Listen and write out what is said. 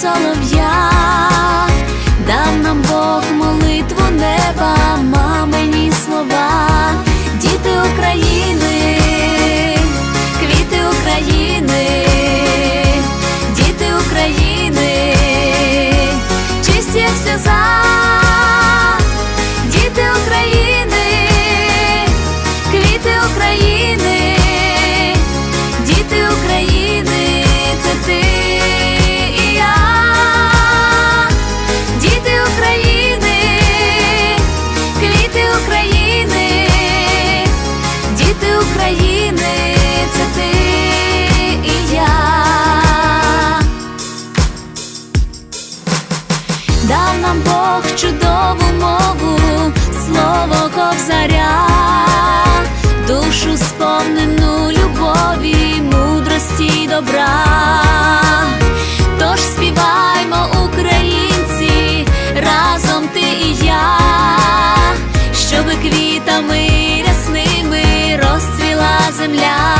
солов'я. земля.